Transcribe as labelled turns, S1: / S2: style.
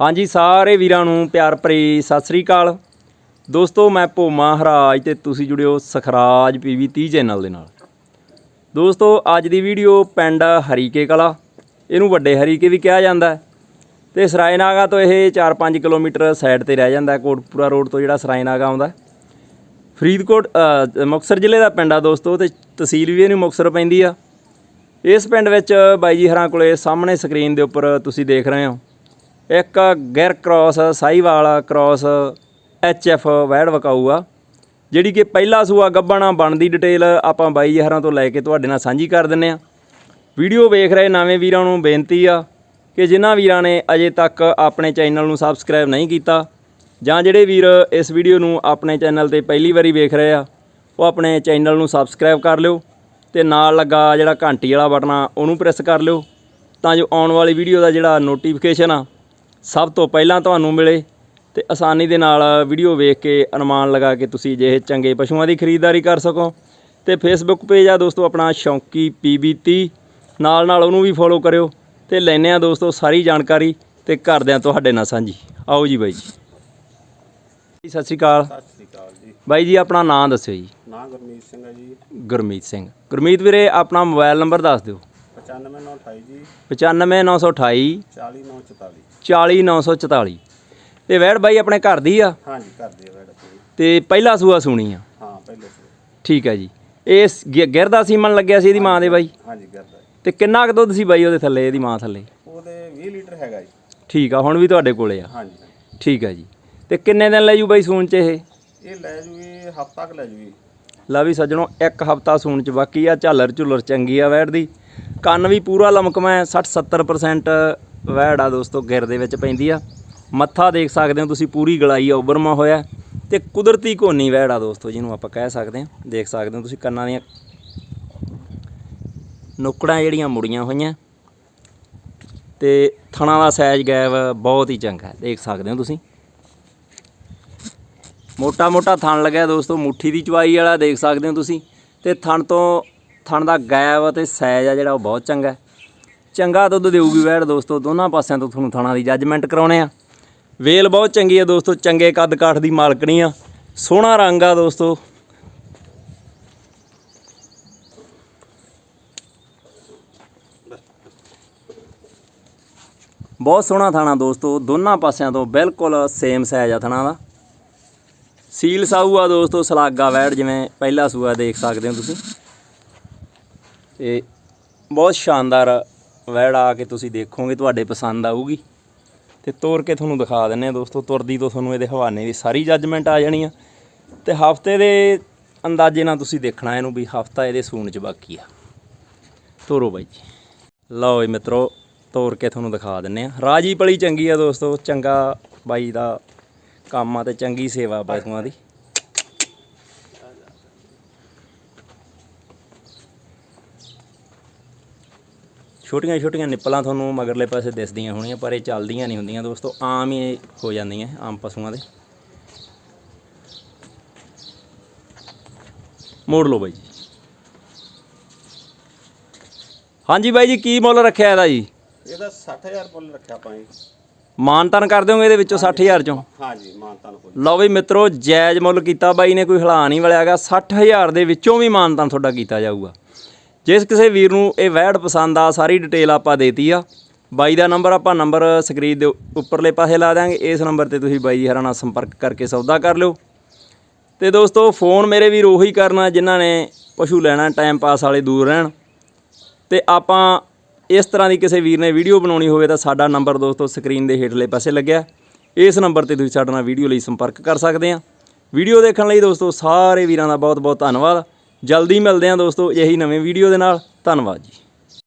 S1: ਹਾਂਜੀ ਸਾਰੇ ਵੀਰਾਂ ਨੂੰ ਪਿਆਰ ਭਰੀ ਸਤਿ ਸ੍ਰੀ ਅਕਾਲ। ਦੋਸਤੋ ਮੈਂ ਭੋਮਾ ਹਰਾਜ ਤੇ ਤੁਸੀਂ ਜੁੜਿਓ ਸਖਰਾਜ ਪੀਵੀ 30 ਚੈਨਲ ਦੇ ਨਾਲ। ਦੋਸਤੋ ਅੱਜ ਦੀ ਵੀਡੀਓ ਪਿੰਡ ਹਰੀਕੇ ਕਲਾ। ਇਹਨੂੰ ਵੱਡੇ ਹਰੀਕੇ ਵੀ ਕਿਹਾ ਜਾਂਦਾ ਹੈ। ਤੇ ਸਰਾਇਨਾਗਾ ਤੋਂ ਇਹ 4-5 ਕਿਲੋਮੀਟਰ ਸਾਈਡ ਤੇ ਰਹਿ ਜਾਂਦਾ ਹੈ, ਕੋਟਪੂਰਾ ਰੋਡ ਤੋਂ ਜਿਹੜਾ ਸਰਾਇਨਾਗਾ ਆਉਂਦਾ ਫਰੀਦਕੋਟ ਅ, ਮੁਕਤਸਰ ਜ਼ਿਲ੍ਹੇ ਦਾ ਪਿੰਡ ਆ ਦੋਸਤੋ ਤੇ ਤਹਿਸੀਲ ਵੀ ਇਹਨੂੰ ਮੁਕਤਸਰ ਪੈਂਦੀ ਆ। ਇਸ ਪਿੰਡ ਵਿੱਚ ਬਾਈ ਜੀ ਹਰਾਂ ਕੋਲੇ ਸਾਹਮਣੇ ਸਕਰੀਨ ਦੇ ਉੱਪਰ ਤੁਸੀਂ ਦੇਖ ਰਹੇ ਹੋ। ਇੱਕ Gir cross, Sahiwal cross F ਵੈੜ ਵਕਾਊ ਆ, ਜਿਹੜੀ ਕਿ ਪਹਿਲਾ ਸੂਆ ਗੱਬਣਾ ਬਣਦੀ ਡਿਟੇਲ ਆਪਾਂ ਬਾਈ ਜੀ ਤੋਂ ਲੈ ਕੇ ਤੁਹਾਡੇ ਨਾਲ ਸਾਂਝੀ ਕਰ ਦਿੰਨੇ ਆ। ਵੀਡੀਓ ਵੇਖ ਰਹੇ ਨਵੇਂ ਵੀਰਾਂ ਨੂੰ ਬੇਨਤੀ ਆ ਕਿ ਜਿਨ੍ਹਾਂ ਵੀਰਾਂ ਨੇ ਅਜੇ ਤੱਕ ਆਪਣੇ ਚੈਨਲ ਨੂੰ ਸਬਸਕ੍ਰਾਈਬ ਨਹੀਂ ਕੀਤਾ ਜਾਂ ਜਿਹੜੇ ਵੀਰ ਇਸ ਵੀਡੀਓ ਨੂੰ ਆਪਣੇ ਚੈਨਲ ਤੇ ਪਹਿਲੀ ਵਾਰੀ ਵੇਖ ਰਹੇ ਆ, ਉਹ ਆਪਣੇ ਚੈਨਲ ਨੂੰ ਸਬਸਕ੍ਰਾਈਬ ਕਰ ਲਿਓ ਤੇ ਨਾਲ ਲੱਗਾ ਜਿਹੜਾ ਘੰਟੀ ਵਾਲਾ ਬਟਨ ਆ, ਉਹਨੂੰ ਪ੍ਰੈਸ ਕਰ ਲਿਓ ਤਾਂ ਜੋ ਆਉਣ ਵਾਲੀ ਵੀਡੀਓ ਦਾ ਜਿਹੜਾ ਨੋਟੀਫਿਕੇਸ਼ਨ ਆ ਸਭ ਤੋਂ ਪਹਿਲਾਂ ਤੁਹਾਨੂੰ ਮਿਲੇ ਤੇ ਆਸਾਨੀ ਦੇ ਨਾਲ ਵੀਡੀਓ ਵੇਖ ਕੇ ਅਨੁਮਾਨ ਲਗਾ ਕੇ ਤੁਸੀਂ ਜਿਹੇ ਚੰਗੇ ਪਸ਼ੂਆਂ ਦੀ ਖਰੀਦਦਾਰੀ ਕਰ ਸਕੋ। ਤੇ ਫੇਸਬੁੱਕ ਪੇਜ ਆ ਦੋਸਤੋ ਆਪਣਾ ਸ਼ੌਂਕੀ PB30 ਨਾਲ ਨਾਲ ਉਹਨੂੰ ਵੀ ਫੋਲੋ ਕਰਿਓ ਤੇ ਲੈਨੇ ਆ ਦੋਸਤੋ ਸਾਰੀ ਜਾਣਕਾਰੀ ਤੇ ਕਰਦੇ ਆ ਤੁਹਾਡੇ ਨਾਲ ਸਾਂਝੀ। ਆਓ ਜੀ ਬਾਈ। ਜੀ ਸਤਿ ਸ਼੍ਰੀ ਅਕਾਲ।
S2: ਸਤਿ ਸ੍ਰੀ ਅਕਾਲ ਜੀ।
S1: ਬਾਈ ਜੀ ਆਪਣਾ ਨਾਮ ਦੱਸਿਓ ਜੀ।
S2: ਨਾਂ ਗੁਰਮੀਤ ਸਿੰਘ ਹੈ ਜੀ।
S1: ਗੁਰਮੀਤ ਸਿੰਘ। ਗੁਰਮੀਤ ਵੀਰੇ ਆਪਣਾ ਮੋਬਾਈਲ ਨੰਬਰ ਦੱਸ ਦਿਓ।
S2: 95928 ਜੀ।
S1: 95928
S2: 40944
S1: 40944 ਤੇ ਵੈੜ ਬਾਈ ਆਪਣੇ ਘਰ ਦੀ ਆ?
S2: ਹਾਂਜੀ ਕਰਦੇ ਆ ਬੈਡ ਆਪਣੀ।
S1: ਤੇ ਪਹਿਲਾ ਸੂਆ ਸੁਣੀ ਆ?
S2: ਹਾਂ ਪਹਿਲੇ ਤੋਂ
S1: ਠੀਕ ਹੈ ਜੀ। ਇਸ ਗਿਰਦਾ ਸੀਮਨ ਲੱਗਿਆ ਸੀ ਇਹਦੀ ਮਾਂ ਦੇ ਬਾਈ?
S2: ਹਾਂਜੀ ਕਰਦਾ ਜੀ।
S1: ਤੇ ਕਿੰਨਾ ਕੁ ਦੁੱਧ ਸੀ ਬਾਈ ਉਹਦੇ ਥੱਲੇ ਇਹਦੀ ਮਾਂ ਥੱਲੇ?
S2: ਉਹਦੇ 20 ਲੀਟਰ ਹੈਗਾ ਜੀ।
S1: ਠੀਕ ਆ ਹੁਣ ਵੀ ਤੁਹਾਡੇ ਕੋਲੇ ਆ।
S2: ਹਾਂਜੀ।
S1: ਠੀਕ ਹੈ ਜੀ। ਤੇ ਕਿੰਨੇ ਦਿਨ ਲੈ ਜੂ ਬਾਈ ਸੂਣ ਚ ਇਹ?
S2: ਇਹ ਲੈ ਜੂਗੀ ਹਫਤਾ ਕੁ ਲੈ ਜੂਗੀ
S1: ਲਾ ਵੀ ਸੱਜਣੋ ਇੱਕ ਹਫਤਾ ਸੂਣ ਚ ਬਾਕੀ ਆ ਝਾਲਰ ਝੁੱਲਰ ਚੰਗੀ ਆ ਵੈੜ ਦੀ। ਕੰਨ ਵੀ ਪੂਰਾ ਲਮਕਮਾ ਹੈ 60 70% ਵੈੜ ਆ ਦੋਸਤੋ, ਗਿਰ ਦੇ ਵਿੱਚ ਪੈਂਦੀ ਆ। ਮੱਥਾ ਦੇਖ ਸਕਦੇ ਹੋ ਤੁਸੀਂ, ਪੂਰੀ ਗਲਾਈ ਆ ਉਬਰਮਾ ਹੋਇਆ ਤੇ ਕੁਦਰਤੀ ਕੋਨੀ ਵੈੜ ਆ ਦੋਸਤੋ, ਜਿਹਨੂੰ ਆਪਾਂ ਕਹਿ ਸਕਦੇ ਹਾਂ। ਦੇਖ ਸਕਦੇ ਹੋ ਤੁਸੀਂ ਕੰਨਾਂ ਦੀਆਂ ਨੁਕੜਾਂ ਜਿਹੜੀਆਂ ਮੁੜੀਆਂ ਹੋਈਆਂ। ਤੇ ਥਣਾ ਦਾ ਸਾਈਜ਼ ਗੈਬ ਬਹੁਤ ਹੀ ਚੰਗਾ ਹੈ, ਦੇਖ ਸਕਦੇ ਹੋ ਤੁਸੀਂ। ਮੋਟਾ ਮੋਟਾ ਥਣ ਲੱਗਿਆ ਦੋਸਤੋ, ਮੁੱਠੀ ਦੀ ਚਵਾਈ ਵਾਲਾ, ਦੇਖ ਸਕਦੇ ਹੋ ਤੁਸੀਂ। ਤੇ ਥਣ ਤੋਂ ਥਣ ਦਾ ਗੈਬ ਤੇ ਸਾਈਜ਼ ਆ ਜਿਹੜਾ ਉਹ ਬਹੁਤ ਚੰਗਾ ਚੰਗਾ ਦੁੱਧ ਦੇਊਗੀ ਵੈੜ ਦੋਸਤੋ, ਦੋਨਾਂ ਪਾਸਿਆਂ ਤੋਂ ਤੁਹਾਨੂੰ ਥਣਾ ਦੀ ਜੱਜਮੈਂਟ ਕਰਾਉਣੇ ਆ। ਵੇਲ ਬਹੁਤ ਚੰਗੀ ਆ ਦੋਸਤੋ, ਚੰਗੇ ਕੱਦ ਕਾਠ ਦੀ ਮਾਲਕਣੀ ਆ। ਸੋਹਣਾ ਰੰਗ ਆ ਦੋਸਤੋ। ਬਹੁਤ ਸੋਹਣਾ ਥਾਣਾ ਦੋਸਤੋ, ਦੋਨਾਂ ਪਾਸਿਆਂ ਤੋਂ ਬਿਲਕੁਲ ਸੇਮ ਸਾਈਜ਼ ਆ ਥਣਾ ਦਾ। ਸੀਲ ਸਾਊ ਆ ਦੋਸਤੋ, ਸਲਾਗਾ ਵੈੜ ਜਿਵੇਂ ਪਹਿਲਾ ਸੂਆ ਦੇਖ ਸਕਦੇ ਹੋ ਤੁਸੀਂ। ਤੇ ਬਹੁਤ ਸ਼ਾਨਦਾਰ ਵੈੜ ਆ ਕੇ ਤੁਸੀਂ ਦੇਖੋਗੇ, ਤੁਹਾਡੇ ਪਸੰਦ ਆਊਗੀ। ਤੇ ਤੋਰ ਕੇ ਤੁਹਾਨੂੰ ਦਿਖਾ ਦਿੰਨੇ ਆ ਦੋਸਤੋ, ਤੁਰਦੀ ਤੋਂ ਤੁਹਾਨੂੰ ਇਹਦੇ ਹਵਾਨੇ ਦੀ ਸਾਰੀ ਜੱਜਮੈਂਟ ਆ ਜਾਣੀ ਆ। ਤੇ ਹਫ਼ਤੇ ਦੇ ਅੰਦਾਜ਼ੇ ਨਾਲ ਤੁਸੀਂ ਦੇਖਣਾ ਇਹਨੂੰ ਵੀ ਹਫਤਾ ਇਹਦੇ ਸੂਣ ਚ ਬਾਕੀ ਆ। ਤੋਰੋ ਬਾਈ ਜੀ। ਲਓ ਜੀ ਮਿੱਤਰੋ, ਤੋਰ ਕੇ ਤੁਹਾਨੂੰ ਦਿਖਾ ਦਿੰਨੇ ਆ। ਰਾਜੀ ਪਲੀ ਚੰਗੀ ਆ ਦੋਸਤੋ, ਚੰਗਾ ਬਾਈ ਦਾ ਕੰਮ ਆ ਤੇ ਚੰਗੀ ਸੇਵਾ ਪਸ਼ੂਆਂ ਦੀ। ਛੋਟੀਆਂ ਛੋਟੀਆਂ ਨਿੱਪਲਾਂ ਤੁਹਾਨੂੰ ਮਗਰਲੇ ਪਾਸੇ ਦਿਸਦੀਆਂ ਹੋਣੀਆਂ ਪਰ ਇਹ ਚੱਲਦੀਆਂ ਨਹੀਂ ਹੁੰਦੀਆਂ ਦੋਸਤੋ ਆਮ ਹੀ ਹੋ ਜਾਂਦੀਆਂ ਆਮ ਪਸ਼ੂਆਂ ਦੇ। ਮੋੜ ਲਓ ਬਾਈ ਜੀ। ਹਾਂਜੀ ਬਾਈ ਜੀ ਕੀ ਮੁੱਲ ਰੱਖਿਆ ਇਹਦਾ ਜੀ?
S2: ਇਹਦਾ 60000 ਪੁੱਲ ਰੱਖਿਆ ਆਪਾਂ ਜੀ।
S1: ਮਾਨਤਨ ਕਰ ਦਿਓਗੇ ਇਹਦੇ ਵਿੱਚੋਂ 60000 ਚੋਂ?
S2: ਹਾਂਜੀ ਮਾਨਤਾ ਨੂੰ ਪੁੱਲ
S1: ਲਓ ਵੀ ਮਿੱਤਰੋ ਜਾਇਜ਼ ਮੁੱਲ ਕੀਤਾ ਬਾਈ ਨੇ ਕੋਈ ਹਲਾ ਨਹੀਂ ਵਲਿਆਗਾ 60000 ਦੇ ਵਿੱਚੋਂ ਵੀ ਮਾਨਤਨ ਤੁਹਾਡਾ ਕੀਤਾ ਜਾਊਗਾ। ਜਿਸ ਕਿਸੇ ਵੀਰ ਨੂੰ ਇਹ ਵੈੜ ਪਸੰਦ ਆ, ਸਾਰੀ ਡਿਟੇਲ ਆਪਾਂ ਦੇਤੀ ਆ। ਬਾਈ ਦਾ ਨੰਬਰ ਆਪਾਂ ਨੰਬਰ ਸਕਰੀਨ ਦੇ ਉੱਪਰਲੇ ਪਾਸੇ ਲਾ ਦਾਂਗੇ ਇਸ ਨੰਬਰ ਤੇ ਤੁਸੀਂ ਬਾਈ ਜੀ ਹਰਾਂ ਨਾਲ ਸੰਪਰਕ ਕਰਕੇ ਸੌਦਾ ਕਰ ਲਿਓ। ਤੇ ਦੋਸਤੋ ਫੋਨ ਮੇਰੇ ਵੀਰ ਉਹੀ ਕਰਨਾ ਜਿਨ੍ਹਾਂ ਨੇ ਪਸ਼ੂ ਲੈਣਾ ਟਾਈਮ ਪਾਸ ਵਾਲੇ ਦੂਰ ਰਹਿਣ। ਤੇ ਆਪਾਂ ਇਸ ਤਰ੍ਹਾਂ ਦੀ ਕਿਸੇ ਵੀਰ ਨੇ ਵੀਡੀਓ ਬਣਾਉਣੀ ਹੋਵੇ ਤਾਂ ਸਾਡਾ ਨੰਬਰ ਦੋਸਤੋ ਸਕਰੀਨ ਦੇ ਹੇਠਲੇ ਪਾਸੇ ਲੱਗਿਆ। ਇਸ ਨੰਬਰ ਤੇ ਤੁਸੀਂ ਸਾਡੇ ਨਾਲ ਵੀਡੀਓ ਲਈ ਸੰਪਰਕ ਕਰ ਸਕਦੇ ਆ। ਵੀਡੀਓ ਦੇਖਣ ਲਈ ਦੋਸਤੋ, ਸਾਰੇ ਵੀਰਾਂ ਦਾ ਬਹੁਤ ਬਹੁਤ ਧੰਨਵਾਦ। ਜਲਦੀ ਮਿਲਦੇ ਹਾਂ ਦੋਸਤੋ ਇਹੀ ਨਵੇਂ ਵੀਡੀਓ ਦੇ ਨਾਲ। ਧੰਨਵਾਦ ਜੀ।